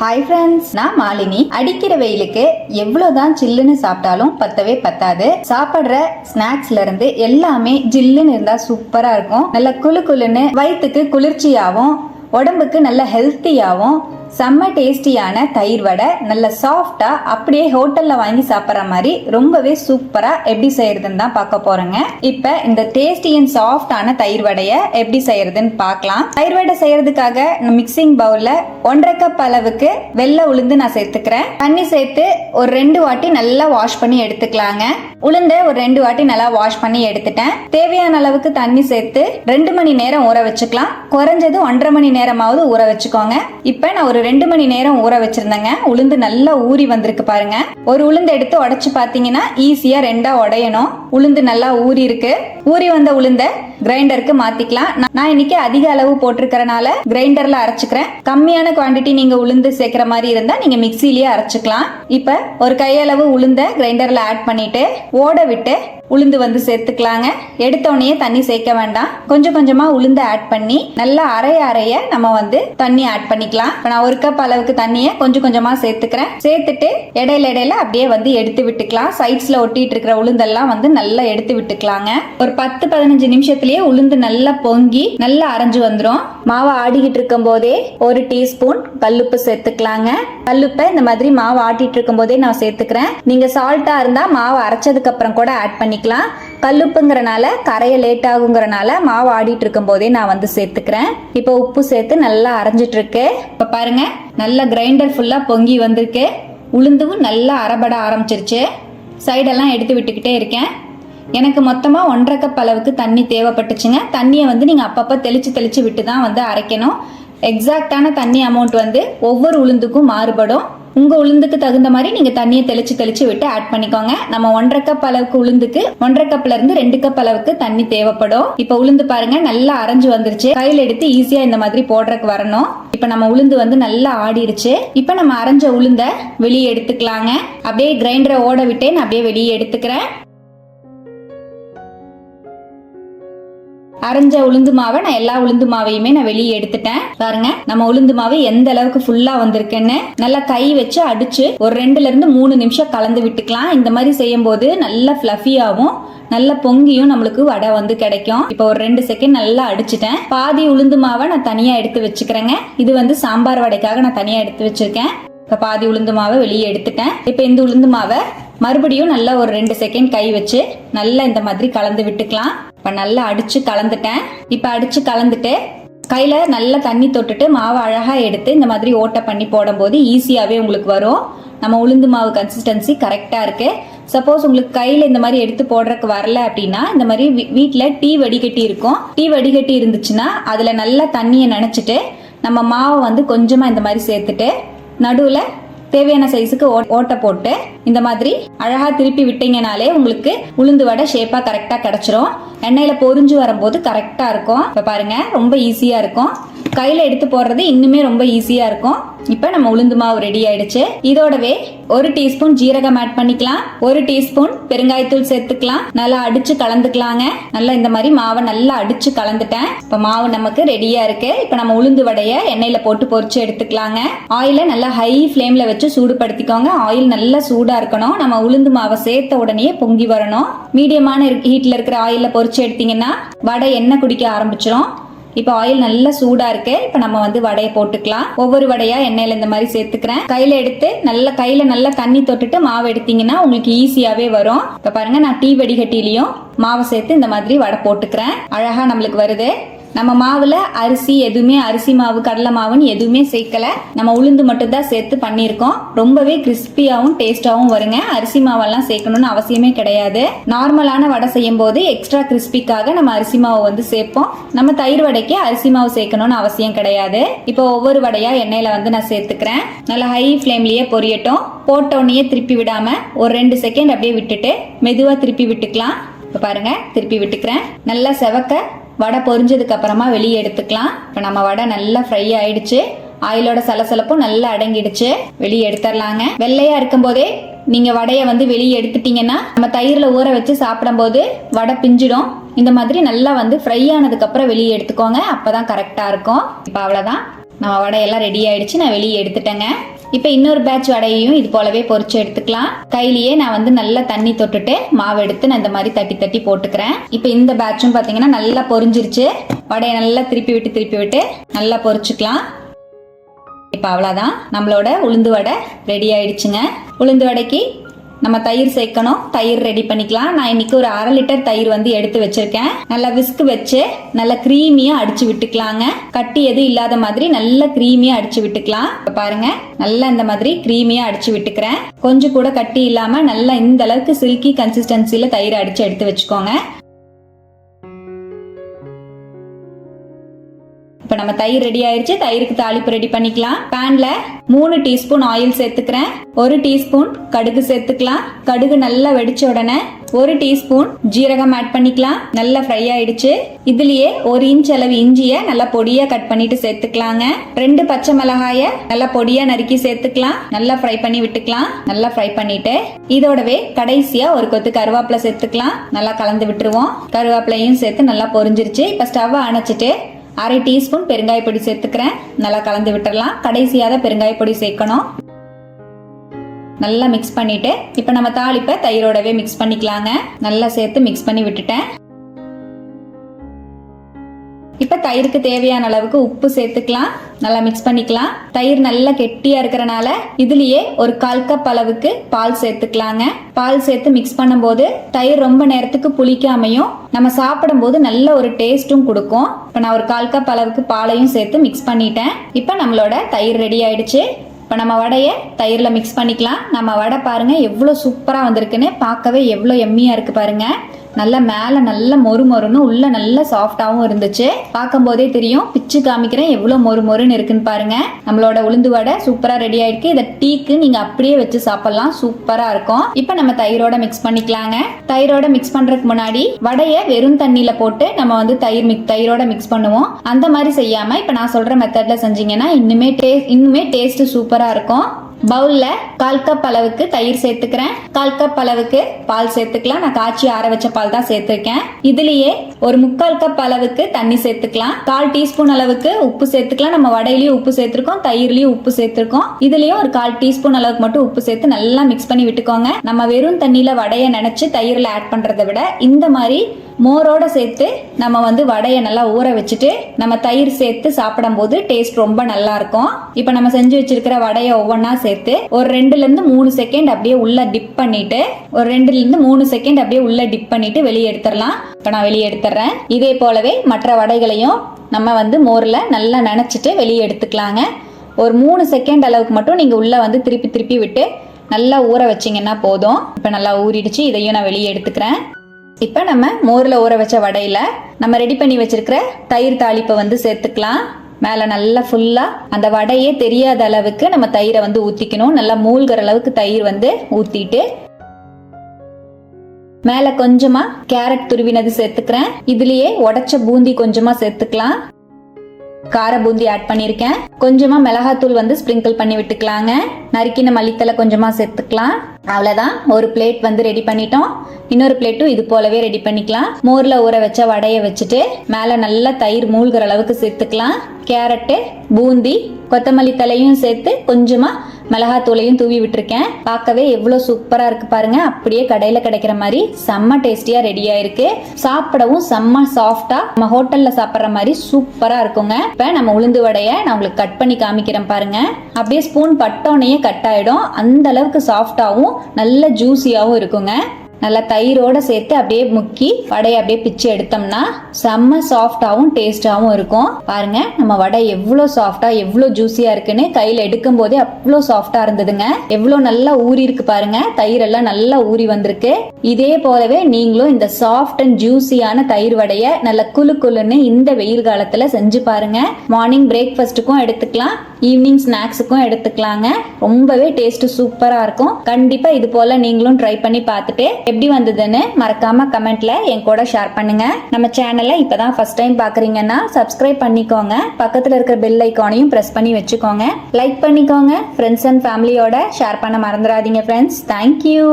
Hi friends நான் மாலினி. அடிக்கிற வெயிலுக்கு எவ்வளவுதான் சில்லுன்னு சாப்பிட்டாலும் பத்தவே பத்தாது. சாப்பிடுற ஸ்நாக்ஸ்ல இருந்து எல்லாமே ஜில்லுன்னு இருந்தா சூப்பரா இருக்கும். நல்ல குழு குழுன்னு வயிற்றுக்கு குளிர்ச்சியாகவும் உடம்புக்கு நல்ல ஹெல்த்தியாகவும் செம்ம டேஸ்டியான தயிர் வடை நல்ல சாஃப்டா அப்படியே ஹோட்டல்ல வாங்கி சாப்பிட்ற மாதிரி ரொம்பவே சூப்பரா எப்படி செய்யறதுன்னு தான் பார்க்க போறோங்க. இப்ப இந்த டேஸ்டி அண்ட் சாஃப்டான தயிர் வடைய எப்படி செய்யறதுன்னு பார்க்கலாம். தயிர் வடை செய்யறதுக்காக மிக்சிங் பவுல்ல ஒன்றரை கப் அளவுக்கு வெள்ளை உளுந்து நான் சேர்த்துக்கிறேன். தண்ணி சேர்த்து ஒரு ரெண்டு வாட்டி நல்லா வாஷ் பண்ணி எடுத்துக்கலாங்க. உளுந்த ஒரு ரெண்டு வாட்டி நல்லா வாஷ் பண்ணி எடுத்துட்டேன். தேவையான அளவுக்கு தண்ணி சேர்த்து ரெண்டு மணி நேரம் ஊற வச்சுக்கலாம். குறைஞ்சது ஒன்றரை மணி நேரமாவது ஊற வச்சுக்கோங்க. இப்ப நான் ஒரு ரெண்டு மணி நேரம் ஊற வச்சிருந்தேங்க. உளுந்து நல்லா ஊறி வந்திருக்கு பாருங்க. ஒரு உளுந்து எடுத்து உடைச்சு பாத்தீங்கன்னா ஈஸியா ரெண்டா உடையணும். உளுந்து நல்லா ஊறி இருக்கு. ஊறி வந்த உளுந்தை கிரைண்டருக்கு மாத்திக்கலாம். நான் இன்னைக்கு அதிக அளவு போட்டிருக்கறனால கிரைண்டர்ல அரைச்சுக்கிறேன். கம்மியான குவாண்டிட்டி நீங்க உளுந்து சேர்க்கிற மாதிரி இருந்தா நீங்க மிக்சிலேயே அரைச்சுக்கலாம். இப்ப ஒரு கையளவு உளுந்த கிரைண்டர்ல ஆட் பண்ணிட்டு ஓட விட்டு உளுந்து வந்து சேர்த்துக்கலாங்க. எடுத்தோடனே தண்ணி சேர்க்க வேண்டாம். கொஞ்சம் கொஞ்சமா உளுந்து ஆட் பண்ணி நல்லா அரைய அரைய நம்ம வந்து தண்ணி ஆட் பண்ணிக்கலாம். இப்போ நான் ஒரு கப் அளவுக்கு தண்ணியை கொஞ்சம் கொஞ்சமா சேர்த்துக்கிறேன். சேர்த்துட்டு இடையில இடையில அப்படியே வந்து எடுத்து விட்டுக்கலாம். சைட்ஸ்ல ஒட்டிட்டு இருக்கிற உளுந்தெல்லாம் வந்து நல்லா எடுத்து விட்டுக்கலாங்க. ஒரு பத்து பதினஞ்சு நேரத்திலேயே உளுந்து நல்லா பொங்கி நல்லா அரைஞ்சு வந்துடும் மாவு ஆடிக்கிட்டு இருக்கும் போதே ஒரு டீஸ்பூன் கல்லுப்பு சேர்த்துக்கலாங்க. கல்லுப்பை இந்த மாதிரி மாவு ஆட்டிட்டு இருக்கும் போதே நான் சேர்த்துக்கிறேன். நீங்க சால்ட்டா இருந்தா மாவு அரைச்சதுக்கு அப்புறம் கூட ஆட் பண்ணிக்கலாம். கல்லுப்புங்கிறனால கரைய லேட் ஆகுங்கிறனால மாவு ஆடிட்டு இருக்கும் போதே நான் வந்து சேர்த்துக்கிறேன். இப்போ உப்பு சேர்த்து நல்லா அரைஞ்சிட்டு இருக்கு. இப்போ பாருங்க நல்லா கிரைண்டர் ஃபுல்லா பொங்கி வந்திருக்கு. உளுந்தும் நல்லா அரைபட ஆரம்பிச்சிருச்சு. சைடெல்லாம் எடுத்து விட்டுக்கிட்டே இருக்கேன். எனக்கு மொத்தமாக ஒன்றரை கப் அளவுக்கு தண்ணி தேவைப்பட்டுச்சுங்க. தண்ணியை வந்து நீங்கள் அப்பப்போ தெளித்து தெளித்து விட்டு தான் வந்து அரைக்கணும். எக்ஸாக்டான தண்ணி அமௌண்ட் வந்து ஒவ்வொரு உளுந்துக்கும் மாறுபடும். உங்கள் உளுந்துக்கு தகுந்த மாதிரி நீங்கள் தண்ணியை தெளித்து தெளித்து விட்டு ஆட் பண்ணிக்கோங்க. நம்ம ஒன்றரை கப் அளவுக்கு உளுந்துக்கு ஒன்றரை கப்லேருந்து ரெண்டு கப் அளவுக்கு தண்ணி தேவைப்படும். இப்போ உளுந்து பாருங்க நல்லா அரைஞ்சு வந்துருச்சு. கையில் எடுத்து ஈஸியாக இந்த மாதிரி போடுறதுக்கு வரணும். இப்போ நம்ம உளுந்து வந்து நல்லா ஆடிருச்சு. இப்போ நம்ம அரைஞ்ச உளுந்த வெளியே எடுத்துக்கலாங்க. அப்படியே கிரைண்டரை ஓட விட்டேன் நான் அப்படியே வெளியே எடுத்துக்கிறேன். அரைஞ்ச உளுந்து மாவை நான் எல்லா உளுந்து மாவையுமே நான் வெளியே எடுத்துட்டேன். பாருங்க நம்ம உளுந்து மாவு எந்த அளவுக்கு ஃபுல்லா வந்திருக்குன்னு. நல்லா கை வச்சு அடிச்சு ஒரு ரெண்டுல இருந்து மூணு நிமிஷம் கலந்து விட்டுக்கலாம். இந்த மாதிரி செய்யும் போது நல்லா ஃபிளஃபியாவும் நல்ல பொங்கியும் நம்மளுக்கு வடை வந்து கிடைக்கும். இப்போ ஒரு ரெண்டு செகண்ட் நல்லா அடிச்சிட்டேன். பாதி உளுந்து மாவை நான் தனியா எடுத்து வச்சுக்கிறேங்க. இது வந்து சாம்பார் வடைக்காக நான் தனியா எடுத்து வச்சிருக்கேன். இப்போ பாதி உளுந்து மாவை வெளியே எடுத்துட்டேன். இப்போ இந்த உளுந்து மாவை மறுபடியும் நல்லா ஒரு ரெண்டு செகண்ட் கை வச்சு நல்லா இந்த மாதிரி கலந்து விட்டுக்கலாம். இப்போ நல்லா அடிச்சு கலந்துட்டேன். இப்போ அடிச்சு கலந்துட்டு கையில் நல்லா தண்ணி தொட்டுட்டு மாவை அழகாக எடுத்து இந்த மாதிரி ஓட்டை பண்ணி போடும்போது ஈஸியாகவே உங்களுக்கு வரும். நம்ம உளுந்து மாவு கன்சிஸ்டன்சி கரெக்டாக இருக்கு. சப்போஸ் உங்களுக்கு கையில் இந்த மாதிரி எடுத்து போடுறதுக்கு வரல அப்படின்னா இந்த மாதிரி வீட்டில் டீ வடிகட்டி இருக்கும். டீ வடிகட்டி இருந்துச்சுன்னா அதில் நல்லா தண்ணியை நினச்சிட்டு நம்ம மாவை வந்து கொஞ்சமாக இந்த மாதிரி சேர்த்துட்டு நடுவில் தேவையான சைஸுக்கு ஓட்டை போட்டு இந்த மாதிரி அழகா திருப்பி விட்டீங்கனாலே உங்களுக்கு உளுந்து வடை ஷேப்பா கரெக்டா கிடைச்சிரும். எண்ணெயில பொரிஞ்சு வரும்போது கரெக்டா இருக்கும். இப்ப பாருங்க ரொம்ப ஈஸியா இருக்கும். கையில் எடுத்து போடுறது இன்னுமே ரொம்ப ஈஸியாக இருக்கும். இப்போ நம்ம உளுந்து மாவு ரெடி ஆயிடுச்சு. இதோடவே ஒரு டீஸ்பூன் ஜீரகம் ஆட் பண்ணிக்கலாம். ஒரு டீஸ்பூன் பெருங்காயத்தூள் சேர்த்துக்கலாம். நல்லா அடிச்சு கலந்துக்கலாங்க. நல்லா இந்த மாதிரி மாவை நல்லா அடிச்சு கலந்துட்டேன். இப்போ மாவு நமக்கு ரெடியா இருக்கு. இப்போ நம்ம உளுந்து வடைய எண்ணெயில போட்டு பொறிச்சு எடுத்துக்கலாங்க. ஆயில நல்லா ஹை ஃப்ளேம்ல வச்சு சூடுபடுத்திக்கோங்க. ஆயில் நல்லா சூடா இருக்கணும். நம்ம உளுந்து மாவை சேர்த்த உடனே பொங்கி வரணும். மீடியமான ஹீட்ல இருக்கிற ஆயில பொறிச்சு எடுத்தீங்கன்னா வடை எண்ணெய் குடிக்க ஆரம்பிச்சிடும் இப்போ ஆயில் நல்லா சூடா இருக்கு. இப்போ நம்ம வந்து வடையை போட்டுக்கலாம். ஒவ்வொரு வடையா எண்ணெயில இந்த மாதிரி சேர்த்துக்கிறேன். கையில எடுத்து நல்ல கையில நல்லா தண்ணி தொட்டுட்டு மாவு எடுத்தீங்கன்னா உங்களுக்கு ஈஸியாவே வரும். இப்போ பாருங்க நான் டீ வடிகட்டிலையும் மாவை சேர்த்து இந்த மாதிரி வடை போட்டுக்கிறேன். அழகா நம்மளுக்கு வருது. நம்ம மாவுல அரிசி எதுவுமே அரிசி மாவு கடலை மாவுன்னு எதுவுமே சேர்க்கல. நம்ம உளுந்து மட்டும் தான் சேர்த்து பண்ணியிருக்கோம். ரொம்பவே கிறிஸ்பியாவும் டேஸ்டாவும் வருங்க. அரிசி மாவெல்லாம் சேர்க்கணும்னு அவசியமே கிடையாது. நார்மலான வடை செய்யும் போது எக்ஸ்ட்ரா கிறிஸ்பிக்காக நம்ம அரிசி மாவு வந்து சேர்ப்போம். நம்ம தயிர் வடைக்கு அரிசி மாவு சேர்க்கணும்னு அவசியம் கிடையாது. இப்போ ஒவ்வொரு வடையா எண்ணெயில வந்து நான் சேர்த்துக்கிறேன். நல்லா ஹை ஃப்ளேம்லயே பொரியட்டும். போட்டோன்னே திருப்பி விடாம ஒரு ரெண்டு செகண்ட் அப்படியே விட்டுட்டு மெதுவா திருப்பி விட்டுக்கலாம். இப்போ பாருங்க திருப்பி விட்டுக்கிறேன். நல்லா செவக்க வடை பொரிஞ்சதுக்கு அப்புறமா வெளியே எடுத்துக்கலாம். இப்போ நம்ம வடை நல்லா ஃப்ரை ஆயிடுச்சு. ஆயிலோட சலசலப்பும் நல்லா அடங்கிடுச்சு. வெளியே எடுத்துடலாங்க. வெள்ளையா இருக்கும் போதே நீங்க வடையை வந்து வெளியே எடுத்துட்டீங்கன்னா நம்ம தயிரில் ஊற வச்சு சாப்பிடும்போது வடை பிஞ்சிடும். இந்த மாதிரி நல்லா வந்து ஃப்ரை ஆனதுக்கு அப்புறம் வெளியே எடுத்துக்கோங்க. அப்பதான் கரெக்டா இருக்கும். இப்போ அவ்வளவுதான். நம்ம வடையெல்லாம் ரெடி ஆயிடுச்சு. நான் வெளியே எடுத்துட்டேங்க. இப்போ இன்னொரு பேட்ச் வடையையும் இது போலவே பொறிச்சு எடுத்துக்கலாம். கையிலேயே நான் வந்து நல்லா தண்ணி தொட்டுட்டு மாவு எடுத்து நான் இந்த மாதிரி தட்டி தட்டி போட்டுக்கிறேன். இப்போ இந்த பேட்சும் பார்த்தீங்கன்னா நல்லா பொறிஞ்சிருச்சு வடையை நல்லா திருப்பி விட்டு திருப்பி விட்டு நல்லா பொறிச்சுக்கலாம் இப்போ அவ்வளோதான் நம்மளோட உளுந்து வடை ரெடி ஆயிடுச்சுங்க. உளுந்து வடைக்கு நம்ம தயிர் சேர்க்கணும். தயிர் ரெடி பண்ணிக்கலாம். நான் இன்னைக்கு ஒரு அரை லிட்டர் தயிர் வந்து எடுத்து வச்சிருக்கேன். நல்லா விஸ்க் வச்சு நல்லா கிரீமியா அடிச்சு விட்டுக்கலாங்க. கட்டி எதுவும் இல்லாத மாதிரி நல்லா கிரீமியா அடிச்சு விட்டுக்கலாம். இப்போ பாருங்க நல்லா இந்த மாதிரி கிரீமியா அடிச்சு விட்டுக்கிறேன். கொஞ்சம் கூட கட்டி இல்லாம நல்லா இந்த அளவுக்கு சில்கி கன்சிஸ்டன்சில தயிர் அடிச்சு எடுத்து வச்சுக்கோங்க. நம்ம தயிர் ரெடி ஆயிருச்சு. தயிருக்கு தாளிப்பு ரெடி பண்ணிக்கலாம். பேன்ல மூணு டீஸ்பூன் ஆயில் சேர்த்துக்கிறேன். ஒரு டீஸ்பூன் கடுகு சேர்த்துக்கலாம். கடுகு நல்லா வெடிச்ச உடனே ஒரு டீஸ்பூன் ஜீரகம் ஆட் பண்ணிக்கலாம். நல்லா ஃப்ரை ஆயிடுச்சு. இதுலயே ஒரு இன்ச் அளவு இஞ்சிய நல்லா பொடியா கட் பண்ணிட்டு சேர்த்துக்கலாங்க. ரெண்டு பச்சை மிளகாய நல்லா பொடியா நறுக்கி சேர்த்துக்கலாம். நல்லா ஃப்ரை பண்ணி விட்டுக்கலாம். நல்லா ஃப்ரை பண்ணிட்டு இதோடவே கடைசியா ஒரு கொத்து கருவேப்பிலை சேர்த்துக்கலாம். நல்லா கலந்து விட்டுருவோம். கருவேப்பிலையும் சேர்த்து நல்லா பொரிஞ்சிருச்சு. இப்போ ஸ்டவ் அணைச்சிட்டு அரை டீஸ்பூன் பெருங்காய பொடி சேர்த்துக்கிறேன். நல்லா கலந்து விட்டுறலாம். கடைசியாக தான் பெருங்காய பொடி சேர்க்கணும். நல்லா மிக்ஸ் பண்ணிட்டு இப்போ நம்ம தாளிப்பை தயிரோடவே மிக்ஸ் பண்ணிக்கலாங்க. நல்லா சேர்த்து மிக்ஸ் பண்ணி விட்டுட்டேன். இப்போ தயிருக்கு தேவையான அளவுக்கு உப்பு சேர்த்துக்கலாம். நல்லா மிக்ஸ் பண்ணிக்கலாம். தயிர் நல்லா கெட்டியா இருக்கிறனால இதுலயே ஒரு கால் கப் அளவுக்கு பால் சேர்த்துக்கலாங்க. பால் சேர்த்து மிக்ஸ் பண்ணும்போது தயிர் ரொம்ப நேரத்துக்கு புளிக்காமையும் நம்ம சாப்பிடும்போது நல்ல ஒரு டேஸ்ட்டும் கொடுக்கும். இப்போ நான் ஒரு கால் கப் அளவுக்கு பாலையும் சேர்த்து மிக்ஸ் பண்ணிட்டேன். இப்போ நம்மளோட தயிர் ரெடி ஆயிடுச்சு. இப்போ நம்ம வடையை தயிரில் மிக்ஸ் பண்ணிக்கலாம். நம்ம வடை பாருங்க எவ்வளோ சூப்பராக வந்திருக்குன்னு. பார்க்கவே எவ்வளோ எம்மியாக இருக்கு பாருங்க. நல்லா மேலே நல்ல மொறு மொறுன்னு உள்ள நல்ல சாஃப்டாகவும் இருந்துச்சு. பார்க்கும்போதே தெரியும். பிச்சு காமிக்கிறேன். எவ்வளோ மொறு மொறுன்னு இருக்குன்னு பாருங்க. நம்மளோட உளுந்து வடை சூப்பராக ரெடி ஆயிருக்கு. இதை டீக்கு நீங்கள் அப்படியே வச்சு சாப்பிடலாம். சூப்பராக இருக்கும். இப்போ நம்ம தயிரோட மிக்ஸ் பண்ணிக்கலாங்க. தயிரோட மிக்ஸ் பண்ணுறதுக்கு முன்னாடி வடையை வெறும் தண்ணியில் போட்டு நம்ம வந்து தயிர் மிக் தயிரோட மிக்ஸ் பண்ணுவோம். அந்த மாதிரி செய்யாமல் இப்போ நான் சொல்கிற மெத்தடில் செஞ்சீங்கன்னா இன்னுமே டேஸ்ட் இன்னுமே டேஸ்ட் சூப்பராக இருக்கும். பவுல்ல கால் கப் அளவுக்கு தயிர் சேர்த்துக்கிறேன். கால் கப் அளவுக்கு பால் சேர்த்துக்கலாம். நான் காய்ச்சி ஆற வச்ச பால் தான் சேர்த்துருக்கேன். இதுலயே ஒரு முக்கால் கப் அளவுக்கு தண்ணி சேர்த்துக்கலாம். கால் டீஸ்பூன் அளவுக்கு உப்பு சேர்த்துக்கலாம். நம்ம வடையிலயும் உப்பு சேர்த்திருக்கோம். தயிர்லயும் உப்பு சேர்த்திருக்கோம். இதுலயும் ஒரு கால் டீஸ்பூன் அளவுக்கு மட்டும் உப்பு சேர்த்து நல்லா மிக்ஸ் பண்ணி விட்டுக்கோங்க. நம்ம வெறும் தண்ணியில வடையை நினைச்சு தயிர்ல ஆட் பண்றதை விட இந்த மாதிரி மோரோடு சேர்த்து நம்ம வந்து வடையை நல்லா ஊற வச்சுட்டு நம்ம தயிர் சேர்த்து சாப்பிடும்போது டேஸ்ட் ரொம்ப நல்லா இருக்கும். இப்போ நம்ம செஞ்சு வச்சிருக்கிற வடையை ஒவ்வொன்றா சேர்த்து ஒரு ரெண்டுலேருந்து மூணு செகண்ட் அப்படியே உள்ள டிப் பண்ணிட்டு ஒரு ரெண்டுலேருந்து மூணு செகண்ட் அப்படியே உள்ள டிப் பண்ணிட்டு வெளியே எடுத்துடலாம். இப்போ நான் வெளியே எடுத்துறேன் இதே போலவே மற்ற வடைகளையும் நம்ம வந்து மோரில் நல்லா நினச்சிட்டு வெளியே எடுத்துக்கலாங்க. ஒரு மூணு செகண்ட் அளவுக்கு மட்டும் நீங்கள் உள்ளே வந்து திருப்பி திருப்பி விட்டு நல்லா ஊற வச்சிங்கன்னா போதும். இப்போ நல்லா ஊறிடுச்சு. இதையும் நான் வெளியே எடுத்துக்கிறேன். இப்போ நம்ம மோரில் ஊற வச்ச வடையில் நம்ம ரெடி பண்ணி வச்சிருக்கிற தயிர் தாளிப்பை வந்து சேர்த்துக்கலாம். மேலே நல்லா ஃபுல்லாக அந்த வடையே தெரியாத அளவுக்கு நம்ம தயிரை வந்து ஊற்றிக்கணும் நல்லா மூழ்கிற அளவுக்கு தயிர் வந்து ஊற்றிட்டு மேலே கொஞ்சமாக கேரட் துருவினது சேர்த்துக்கிறேன். இதுலேயே உடச்ச பூந்தி கொஞ்சமாக சேர்த்துக்கலாம். கார பூந்தி ஆட் பண்ணியிருக்கேன் கொஞ்சமா மிளகாத்தூள் வந்து ஸ்ப்ரிங்கிள் பண்ணி விட்டுக்கலாங்க. நறுக்கின மல்லித்தலை கொஞ்சமா சேர்த்துக்கலாம். அவ்வளோதான் ஒரு பிளேட் வந்து ரெடி பண்ணிட்டோம். இன்னொரு பிளேட்டும் இது போலவே ரெடி பண்ணிக்கலாம். மோர்ல ஊற வச்ச வடையை வச்சுட்டு மேலே நல்லா தயிர் மூழ்கிற அளவுக்கு சேர்த்துக்கலாம். கேரட்டு பூந்தி கொத்தமல்லி தலையும் சேர்த்து கொஞ்சமா மிளகாத்தூளையும் தூவி விட்டுருக்கேன். பார்க்கவே எவ்வளோ சூப்பராக இருக்கு பாருங்க. அப்படியே கடையில் கிடைக்கிற மாதிரி செம்ம டேஸ்டியாக ரெடியாக இருக்கு சாப்பிடவும் செம்ம சாஃப்டா நம்ம ஹோட்டலில் சாப்பிட்ற மாதிரி சூப்பராக இருக்குங்க. இப்போ நம்ம உளுந்து வடையை நான் உங்களுக்கு கட் பண்ணி காமிக்கிறேன் பாருங்க. அப்படியே ஸ்பூன் பட்டோனையே கட் ஆயிடும். அந்த அளவுக்கு சாஃப்டாகவும் நல்ல ஜூஸியாகவும் இருக்குங்க. நல்லா தயிரோட சேர்த்து அப்படியே முக்கி வடையை அப்படியே பிச்சு எடுத்தோம்னா செம்ம சாஃப்டாகவும் டேஸ்டாகவும் இருக்கும். பாருங்க நம்ம வடை எவ்வளோ சாஃப்டாக எவ்வளோ ஜூஸியாக இருக்குன்னு கையில் எடுக்கும் போதே அவ்வளோ சாஃப்டாக இருந்ததுங்க. எவ்வளோ நல்லா ஊறி இருக்கு பாருங்க. தயிர் எல்லாம் நல்லா ஊறி வந்திருக்கு. இதே போலவே நீங்களும் இந்த சாஃப்ட் அண்ட் ஜூஸியான தயிர் வடையை நல்ல குலு குலுன்னு இந்த வெயில் காலத்தில் செஞ்சு பாருங்க. மார்னிங் பிரேக்ஃபாஸ்ட்டுக்கும் எடுத்துக்கலாம் ஈவினிங் ஸ்நாக்ஸுக்கும் எடுத்துக்கலாங்க. ரொம்பவே டேஸ்ட் சூப்பராக இருக்கும். கண்டிப்பாக இது போல நீங்களும் ட்ரை பண்ணி பார்த்துட்டு எப்படி வந்ததுன்னு மறக்காம கமெண்ட்ல என் கூட ஷேர் பண்ணுங்க. நம்ம சேனலை இப்பதான் ஃபர்ஸ்ட் டைம் பாக்குறீங்கன்னா சப்ஸ்கிரைப் பண்ணிக்கோங்க. பக்கத்துல இருக்கிற பெல் ஐக்கானையும் பிரஸ் பண்ணி வச்சுக்கோங்க. லைக் பண்ணிக்கோங்க. ஃப்ரெண்ட்ஸ் அண்ட் ஃபேமிலியோட ஷேர் பண்ண மறந்துடாதீங்க ஃப்ரெண்ட்ஸ் தேங்க்யூ